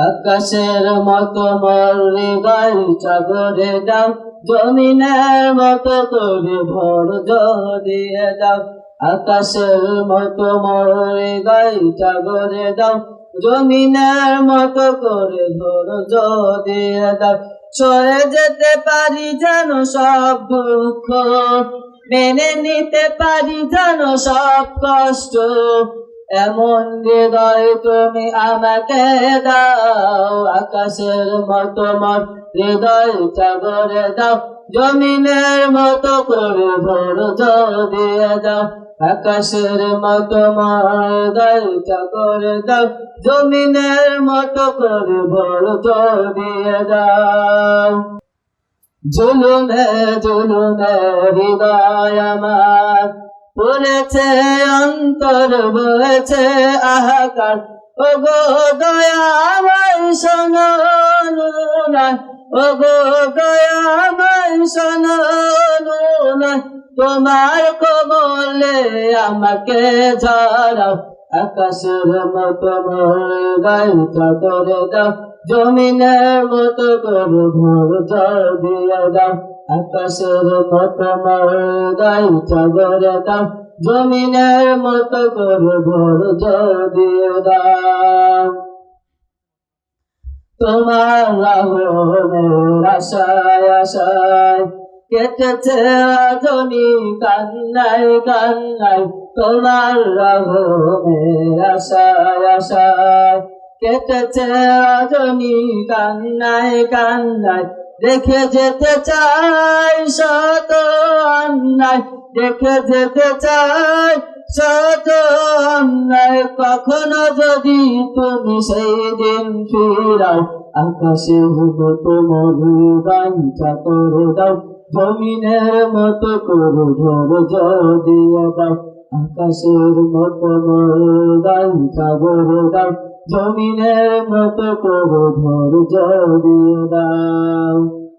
আকাশের মতো মর হৃদয় চাগরে দাও, জমিনের মতো করে ভর দিয়ে দাও। আকাশের মতো মর হৃদয় চাগরে দাও, জমিনের মতো করে ধর দিয়ে দাও। সয়ে যেতে পারি যেন সব দুঃখ, মেনে নিতে পারি যেন সব কষ্ট এমন হৃদয় তুমি আমাকে দাও, আকাশের মতো মত হৃদয় চাগরে দাও, জমিনের মতো করে ভোর দিয়ে দাও আকাশের মতো হৃদয় চাগরে দাও, জমিনের মতো করে ভোর দিয়ে দাও জুলুমে জুলুমে হৃদয় আমার পড়েছে অন্তর বলেছে, আহাকার। ও গো দয়াময় শোনা ও গো দয়াময় শোনা তোমার কবলে আমাকে ঝরাও আকাশের মতো গাইটা করে দাও। জমিনের মতো করে ভোর জল দিয়ে দাও আকাশের মতো গাইটা করে দাও জমিনের মতো করে ভোর জল দিয়ে দাও তোমার রাহুলের আশায় আশায় কেটেছে আধনি কান্নাই কান্নাই তোমার রাহুলের আশায় আশায় কেটেছে আধনি কান্নাই কান্নাই দেখে যেতে চাই শত অন্যায়, দেখে যেতে চাই শত অন্যায়। কখনো যদি তুমি সেই দিন ফিরাও, আকাশে হব তোমার গানটা করে দাও, জমিনের মতো করে ধর দিয়ে দাও, আকাশের মতো গানটা করে দাও। জমিনের মতো করে ধর দিয়ে দাও।